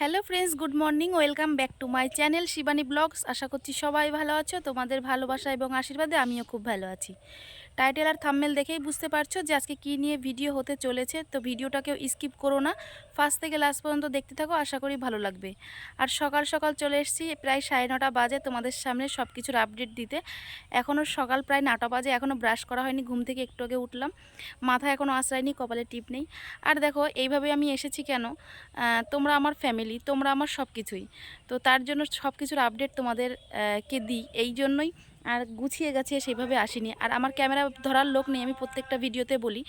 Hello friends, good morning, welcome back to my channel Shivani vlogs. আশা করছি সবাই ভালো আছো। তোমাদের ভালোবাসা এবং আশীর্বাদে আমিও খুব ভালো আছি। টাইটেল আর থাম্মেল দেখেই বুঝতে পারছ যে আজকে কী নিয়ে ভিডিও হতে চলেছে। তো ভিডিওটাকেও স্কিপ করো না। ফার্স্ট থেকে লাস্ট পর্যন্ত দেখতে থাকো, আশা করি ভালো লাগবে। আর সকাল সকাল চলে এসেছি, প্রায় সাড়ে নটা বাজে তোমাদের সামনে সব কিছুর আপডেট দিতে। এখনও সকাল প্রায় নটা বাজে এখনও ব্রাশ করা হয়নি, ঘুম থেকে একটু আগে উঠলাম। মাথায় এখনও আশ্রয়নি, কপালে টিপ নেই। আর দেখো, এইভাবে আমি এসেছি কেন? তোমরা আমার ফ্যামিলি, তোমরা আমার সব কিছুই তো তার জন্য সব কিছুর আপডেট তোমাদের কে দিই? এই জন্যই আর গুছিয়ে গাছিয়ে সেইভাবে আসিনি। আর আমার ক্যামেরা ধরার লোক নেই, আমি প্রত্যেকটা ভিডিওতে বলি।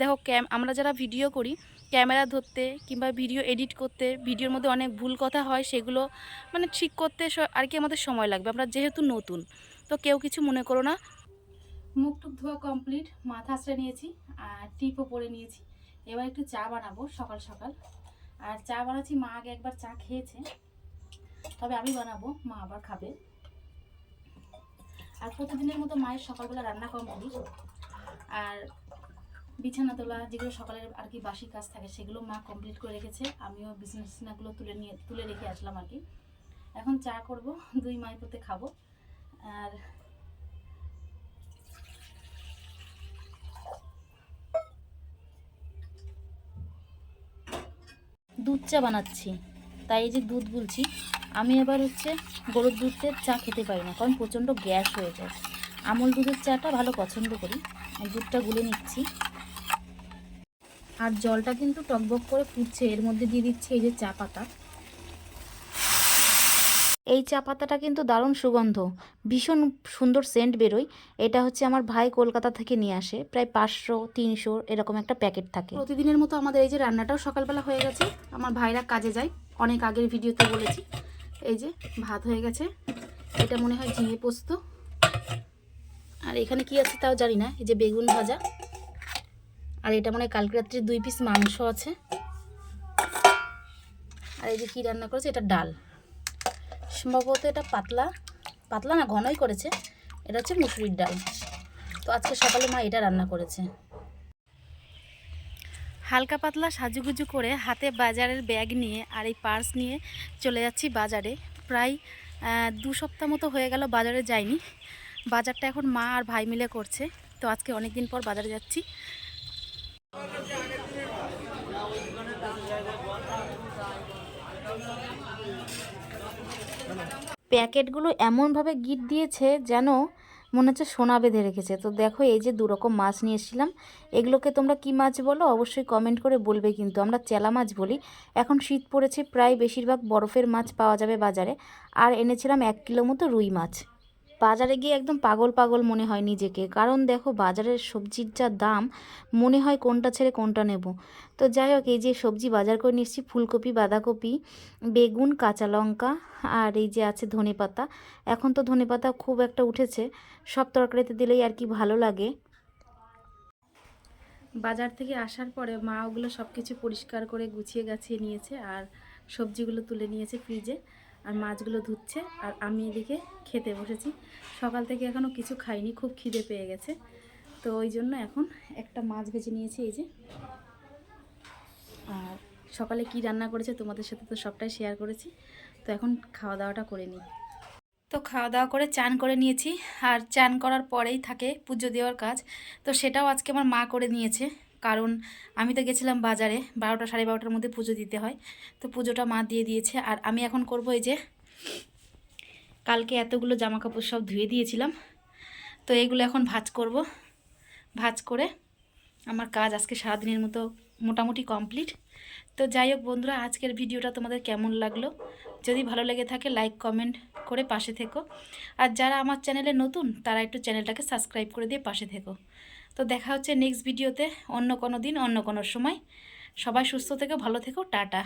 দেখো, ক্যাম আমরা যারা ভিডিও করি, ক্যামেরা ধরতে কিংবা ভিডিও এডিট করতে, ভিডিওর মধ্যে অনেক ভুল কথা হয়, সেগুলো মানে ঠিক করতে আর কি আমাদের সময় লাগবে। আমরা যেহেতু নতুন, তো কেউ কিছু মনে করো না। মুখ টুক ধোয়া কমপ্লিট, মাথা আশ্রয় নিয়েছি, আর টিপও পরে নিয়েছি। এবার একটু চা বানাবো সকাল সকাল। আর চা বানাচ্ছি, মা আগে একবার চা খেয়েছে, তবে আমি বানাবো, মা আবার খাবে। আর প্রতিদিনের মতো মায়ের সকালবেলা রান্না কমপ্লিট আর বিছানা তোলা, যেগুলো সকালের আর কি বাসি কাজ থাকে, সেগুলো মা কমপ্লিট করে রেখেছে। আমিও বিছানা টিছানাগুলো তুলে নিয়ে, তুলে রেখে আসলাম আর কি। এখন চা করব, দুই মায়ের পথে খাব। আর দুধ চা বানাচ্ছি। তাই এই যে দুধ গুলছি আমি এবার হচ্ছে গরুর দুধের চা খেতে পারি না, কারণ প্রচণ্ড গ্যাস হয়ে যায়। আমল দুধের চাটা ভালো পছন্দ করি। দুধটা গুলে নিচ্ছি। আর জলটা কিন্তু টকবক করে ফুটছে, এর মধ্যে দিয়ে দিচ্ছি এই যে চা পাতা। এই চা পাতাটা কিন্তু দারুণ সুগন্ধ, ভীষণ সুন্দর সেন্ট বেরোয়। এটা হচ্ছে আমার ভাই কলকাতা থেকে নিয়ে আসে, প্রায় পাঁচশো, তিনশো এরকম একটা প্যাকেট থাকে। প্রতিদিনের মতো আমাদের এই যে রান্নাটাও সকালবেলা হয়ে গেছে, আমার ভাইরা কাজে যায়, অনেক আগের ভিডিওতে বলেছি। এই যে ভাত হয়ে গেছে। এটা মনে হয় ঝিঙে পোস্ত। আর এখানে কি আছে তাও জানি না, এই যে বেগুন ভাজা। আর এটা মনে হয় কালকে রাত্রে দুই পিস মাংস আছে। আর এই যে কী রান্না করেছে, এটা ডাল। সম্ভবত এটা পাতলা পাতলা না, ঘনই করেছে। এটা হচ্ছে মুসুরির ডাল। তো আজকে সকালে মা এটা রান্না করেছে। হালকা পাতলা সাজুগুজু করে হাতে বাজারের ব্যাগ নিয়ে আর এই পার্স নিয়ে চলে যাচ্ছি বাজারে। প্রায় দু সপ্তাহ মতো হয়ে গেল বাজারে যাইনি। বাজারটা এখন মা আর ভাই মিলে করছে। তো আজকে অনেক দিন পর বাজারে যাচ্ছি। প্যাকেটগুলো এমনভাবে গিট দিয়েছে যেন মনে হচ্ছে সোনা বেঁধে রেখেছে। তো দেখো, এই যে দুরকম মাছ নিয়ে এসেছিলাম, এগুলোকে তোমরা কি মাছ বলো? অবশ্যই কমেন্ট করে বলবে কিন্তু। আমরা চেলা মাছ বলি। এখন শীত পড়েছে, প্রায় বেশিরভাগ বরফের মাছ পাওয়া যাবে বাজারে। আর এনেছিলাম এক কিলো মতো রুই মাছ। বাজারে গিয়ে একদম পাগল পাগল মনে হয় নিজেকে। কারণ দেখো বাজারের সবজির যা দাম, মনে হয় কোনটা ছেড়ে কোনটা নেব। তো যাই হোক, এই যে সবজি বাজার করে নিয়ে ফুলকপি, বাঁধাকপি, বেগুন, কাঁচা লঙ্কা আর এই যে আছে ধনেপাতা এখন তো ধনেপাতা খুব একটা উঠেছে, সব তরকারিতে দিলেই আর কি ভালো লাগে। বাজার থেকে আসার পরে মা ওগুলো সব কিছু পরিষ্কার করে গুছিয়ে গাছিয়ে নিয়েছে আর সবজিগুলো তুলে নিয়েছে ফ্রিজে। আর মাছগুলো ধুচ্ছে আর আমি এদিকে খেতে বসেছি। সকাল থেকে এখনও কিছু খাইনি, খুব খিদে পেয়ে গেছে। তো ওই জন্য এখন একটা মাছ ভেজে নিয়েছি এই যে। আর সকালে কি রান্না করেছে তোমাদের সাথে তো সবটাই শেয়ার করেছি। তো এখন খাওয়া দাওয়াটা করে নিই। তো খাওয়া দাওয়া করে চান করে নিয়েছি। আর চান করার পরেই থাকে পুজো দেওয়ার কাজ। তো সেটাও আজকে আমার মা করে নিয়েছে। কারণ আমি তো গেছিলাম বাজারে বারোটা সাড়ে বারোটার মধ্যে পুজো দিতে হয়। তো পুজোটা মা দিয়ে দিয়েছে। আর আমি এখন করব এই যে কালকে এতগুলো জামা কাপড় সব ধুয়ে দিয়েছিলাম। তো এগুলো এখন ভাজ করব। ভাজ করে আমার কাজ আজকে সারাদিনের মতো মোটামুটি কমপ্লিট। তো যাই হোক বন্ধুরা, আজকের ভিডিওটা তোমাদের কেমন লাগল? যদি ভালো লেগে থাকে লাইক কমেন্ট করে পাশে থেকো। আর যারা আমার চ্যানেলে নতুন, তারা একটু চ্যানেলটাকে সাবস্ক্রাইব করে দিয়ে পাশে থেকো। তো দেখা হচ্ছে নেক্সট ভিডিওতে অন্য কোনো দিন, অন্য কোনো সময়। সবাই সুস্থ থেকো, ভালো থেকো, টাটা।